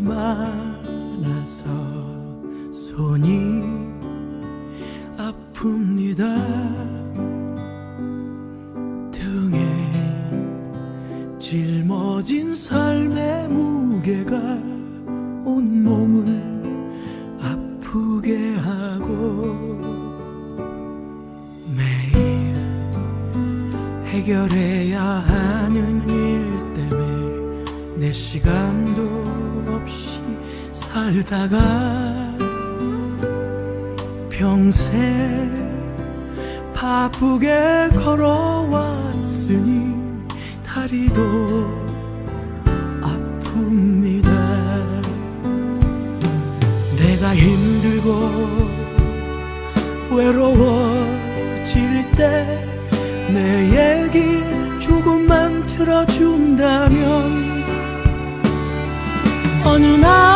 많아서 손이 아픕니다. 등에 짊어진 삶의 무게가 온 몸을 아프게 하고 매일 해결해야 하는 일 살다가 평생 바쁘게 걸어왔으니 다리도 아픕니다. 내가 힘들고 외로워질 때 내 얘기 조금만 들어준다면 어느 날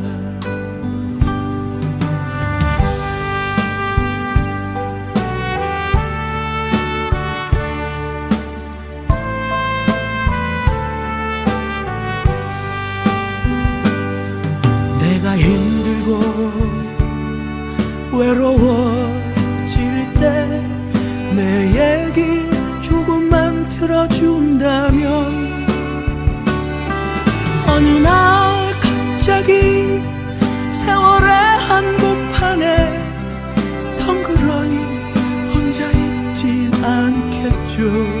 어느 날 갑자기 세월의 한복판에 덩그러니 혼자 있진 않겠죠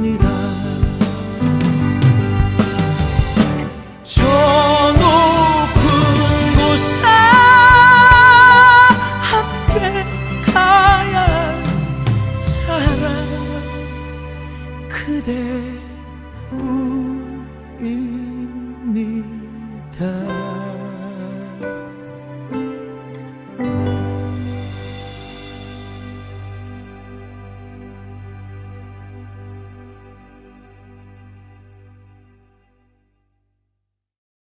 겁니다.